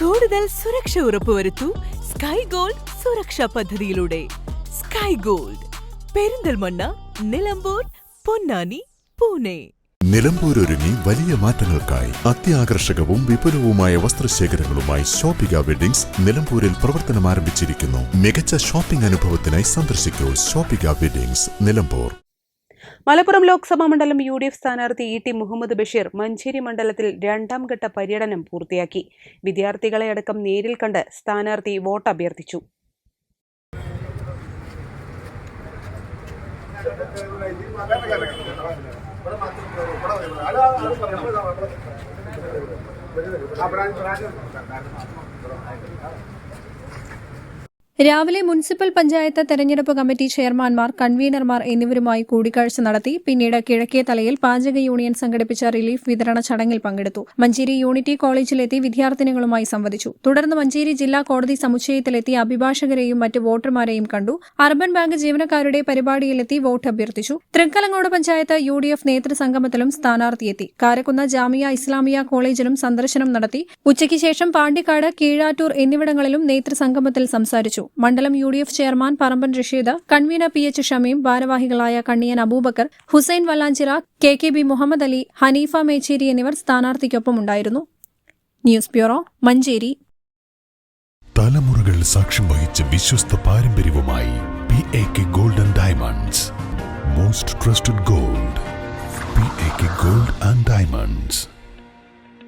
കൂടുതൽ സുരക്ഷ ഉറപ്പുവരുത്തൂ sky gold സുരക്ഷാ പദ്ധതിയിലൂടെ. Sky gold Perinthalmanna Nilambur Ponnani Pune. Nilambur ഒരുങ്ങി വലിയ മാറ്റങ്ങൾക്കായി അത്യാകർഷകവും വിപുലവുമായ വസ്ത്രശേഖരങ്ങളുമായി ഷോപ്പിക വെഡിങ്സ് നിലമ്പൂരിൽ പ്രവർത്തനം ആരംഭിച്ചിരിക്കുന്നു മികച്ച ഷോപ്പിംഗ് അനുഭവത്തിനായി സന്ദർശിക്കൂ ഷോപ്പിക വെഡിങ്സ് നിലമ്പൂർ. മലപ്പുറം ലോക്സഭാ മണ്ഡലം യു ഡി എഫ് സ്ഥാനാർത്ഥി ഇ ടി മുഹമ്മദ് ബഷീർ മഞ്ചേരി മണ്ഡലത്തിൽ രണ്ടാം ഘട്ട പര്യടനം പൂർത്തിയാക്കി. വിദ്യാർത്ഥികളെ അടക്കം നേരിൽ കണ്ട് സ്ഥാനാർത്ഥി വോട്ട് അഭ്യർത്ഥിച്ചു. രാവിലെ മുനിസിപ്പൽ പഞ്ചായത്ത് തെരഞ്ഞെടുപ്പ് കമ്മിറ്റി ചെയർമാൻമാർ കൺവീനർമാർ എന്നിവരുമായി കൂടിക്കാഴ്ച നടത്തി. പിന്നീട് കിഴക്കേ തലയിൽ പാചക യൂണിയൻ സംഘടിപ്പിച്ച റിലീഫ് വിതരണ ചടങ്ങിൽ പങ്കെടുത്തു. മഞ്ചേരി യൂണിറ്റി കോളേജിലെത്തി വിദ്യാർത്ഥിനികളുമായി സംവദിച്ചു. തുടർന്ന് മഞ്ചേരി ജില്ലാ കോടതി സമുച്ചയത്തിലെത്തി അഭിഭാഷകരെയും മറ്റ് വോട്ടർമാരെയും കണ്ടു. അർബൻ ബാങ്ക് ജീവനക്കാരുടെ പരിപാടിയിലെത്തി വോട്ട് അഭ്യർത്ഥിച്ചു. Thrikkalangode panchayat U D F നേതൃസംഗമത്തിലും സ്ഥാനാർത്ഥിയെത്തി. കാരക്കുന്ന ജാമിയ ഇസ്ലാമിയ കോളേജിലും സന്ദർശനം നടത്തി. ഉച്ചയ്ക്ക് ശേഷം പാണ്ടിക്കാട് കീഴാറ്റൂർ എന്നിവിടങ്ങളിലും നേതൃസംഗമത്തിൽ സംസാരിച്ചു. മണ്ഡലം U D F chairman Paramban Rasheed convener P H Shameem ഭാരവാഹികളായ Kanniyan Abubakar Hussain Vallanchira K K B Muhammad Ali Hanifa Mechery എന്നിവർ സ്ഥാനാർത്ഥിക്കൊപ്പമുണ്ടായിരുന്നു. News bureau Manjeri. തലമുറകൾ സാക്ഷ്യം വഹിച്ച വിശ്വസ്ത പാരമ്പര്യവുമായി P A K golden diamonds most trusted gold P A K gold and diamonds